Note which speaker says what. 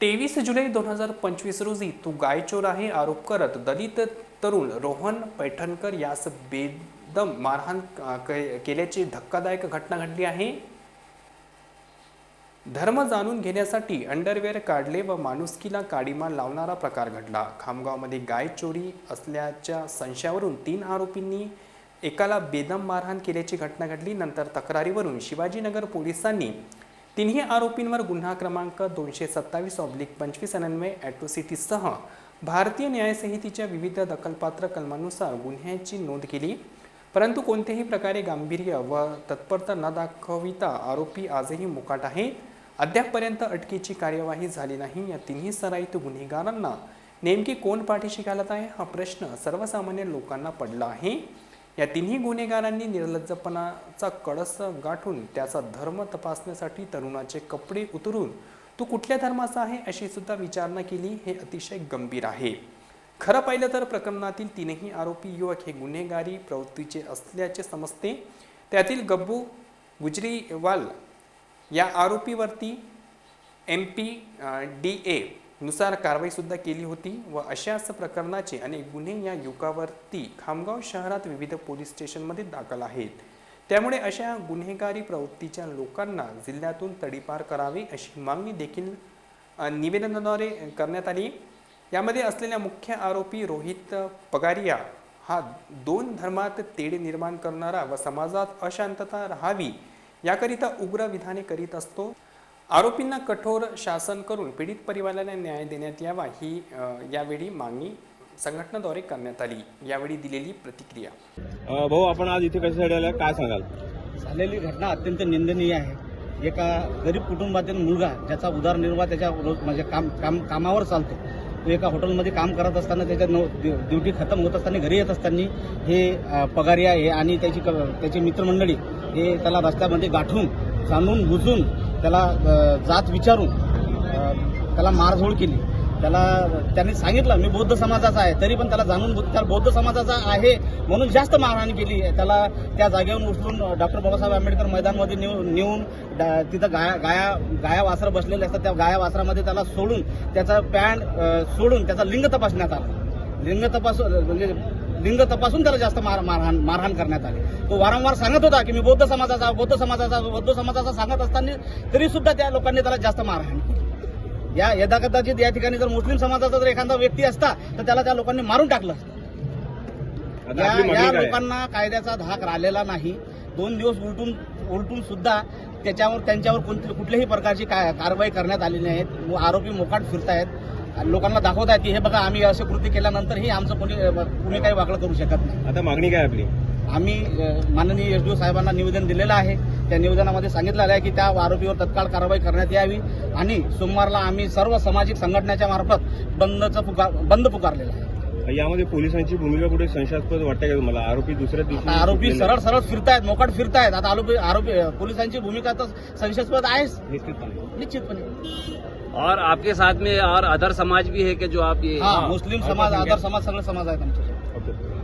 Speaker 1: तेवीस जुलै दोन हजार पंचवीस रोजी तू गायचोर आहे आरोप करत दलित तरुण रोहन पैठणकर यास बेदम मारहाण के- केल्याची धक्कादायक घटना घडली आहे. धर्म जाणून घेण्यासाठी अंडरवेअर काढले व माणुसकीला काडीमार लावणारा प्रकार घडला. खामगावमध्ये गाय चोरी असल्याच्या संशयावरून तीन आरोपींनी एकाला बेदम मारहाण केल्याची घटना घडली. नंतर तक्रारीवरून शिवाजीनगर पोलिसांनी तिन्ही आरोपींवर गुन्हा क्रमांक दोनशे सत्तावीस ऑब्लिक पंचवीस अनन्वय ॲट्रोसिटीसह भारतीय न्यायसंहितेच्या विविध दखलपात्र कलमानुसार गुन्ह्याची नोंद केली. परंतु कोणत्याही प्रकारे गांभीर्य व तत्परता न दाखविता आरोपी आजही मुकाट आहे. अद्यापपर्यंत अटकेची कार्यवाही झाली नाही. या तिन्ही सराईत गुन्हेगारांना नेमकी कोण पाठीशी घालत आहे हा प्रश्न सर्वसामान्य लोकांना पडला आहे. या तिन्ही गुन्हेगारांनी निर्लज्जपणाचा कळस गाठून त्याचा धर्म तपासण्यासाठी तरुणाचे कपडे उतरून तू कुठल्या धर्माचा आहे? अशी सुद्धा विचारणा केली हे अतिशय गंभीर आहे. खरं पाहिलं तर प्रकरणातील तीनही आरोपी युवक हे गुन्हेगारी प्रवृत्तीचे असल्याचे समजते. त्यातील गब्बू गुजरीवाल या आरोपीवरती एम पी डी ए नुसार कारवाईसुद्धा केली होती व अशाच प्रकरणाचे अनेक गुन्हे या युवकावरती खामगाव शहरात विविध पोलीस स्टेशनमध्ये दाखल आहेत. त्यामुळे अशा गुन्हेगारी प्रवृत्तीच्या लोकांना जिल्ह्यातून तडीपार करावी अशी मागणी देखील निवेदनाद्वारे करण्यात आली. यामध्ये असलेल्या मुख्य आरोपी रोहित पगारिया हा दोन धर्मात तेढ निर्माण करणारा व समाजात अशांतता राहावी याकरिता उग्र विधाने करीत असतो. आरोपींना कठोर शासन करून पीडित परिवाराला न्याय देण्यात यावा ही यावेळी मागणी संघटनेद्वारे करण्यात आली. यावेळी दिलेली प्रतिक्रिया.
Speaker 2: भाऊ आपण आज इथे कशासाठी आला काय सांगाल?
Speaker 3: झालेली घटना अत्यंत निंदनीय आहे. एका गरीब कुटुंबातील मुलगा ज्याचा उदरनिर्वाह त्याच्या रोज म्हणजे काम काम कामावर चालतो. तो एका हॉटेलमध्ये काम करत असताना त्याच्या नऊ ड्यु- ड्युटी खतम होत असताना घरी येत असताना हे पगारी आहे आणि त्याची क- त्याची मित्रमंडळी हे त्याला रस्त्यामध्ये गाठून जाणून बुजून त्याला जात विचारून त्याला मारझोड केली. त्याला त्यांनी सांगितलं मी बौद्ध समाजाचा आहे तरी पण त्याला जाणून त्या बौद्ध समाजाचा आहे म्हणून जास्त मारहाण केली. त्याला त्या जागेवरून उचलून डॉक्टर बाबासाहेब आंबेडकर मैदानमध्ये नेऊन नेऊन तिथं गाया गाया गाया वासर बसलेले असतात. त्या गाया वासरामध्ये त्याला सोडून त्याचा पॅन्ट सोडून त्याचा लिंग तपासण्यात आला. लिंग तपास म्हणजे लिंग तपासून त्याला जास्त मार मारहाण मारहाण करण्यात आली. तो वारंवार सांगत होता की मी बौद्ध समाजाचा बौद्ध समाजाचा बौद्ध समाजाचा सांगत असताना तरी सुद्धा त्या लोकांनी त्याला जास्त मारहाण या यदा कदाचित या ठिकाणी जर मुस्लिम समाजाचा जर एखादा व्यक्ती असता तर त्याला त्या लोकांनी मारून टाकलं. या? लोकांना कायद्याचा धाक राहिलेला नाही. दोन दिवस उलटून उलटून सुद्धा त्याच्यावर त्यांच्यावर कोणती कुठल्याही प्रकारची काय कारवाई करण्यात आलेली नाही. व आरोपी मोकाट फिरतायत. लोकांना दाखवत आहेत की हे बघा आम्ही असे कृती केल्यानंतरही आमचं कोणी कुणी काही वाकडं करू शकत नाही.
Speaker 2: आता मागणी काय आपली?
Speaker 3: आम्ही माननीय एस डी साहेबांना निवेदन दिलेलं आहे. त्या निवेदनामध्ये सांगितलेलं आहे की त्या आरोपीवर तत्काळ कारवाई करण्यात यावी आणि सोमवारला आम्ही सर्व सामाजिक संघटनेच्या मार्फत बंदचं पुकार बंद पुकारलेला आहे.
Speaker 2: यामध्ये पोलिसांची भूमिका कुठे संशयास्पद वाटते का तुम्हाला? आरोपी दुसऱ्या दिवशी
Speaker 3: आरोपी सरळ सरळ फिरतायत मोकाट फिरतायत. आता आरोपी आरोपी पोलिसांची भूमिका तर संशयास्पद आहेच.
Speaker 2: निश्चितपणे.
Speaker 3: निश्चितपणे.
Speaker 4: और आपके साथ में और अदर समाज भी है कि जो आप ये
Speaker 3: हा मुस्लिम समाज आदर समाज सगळे समाज आहेत आमचे
Speaker 2: ओके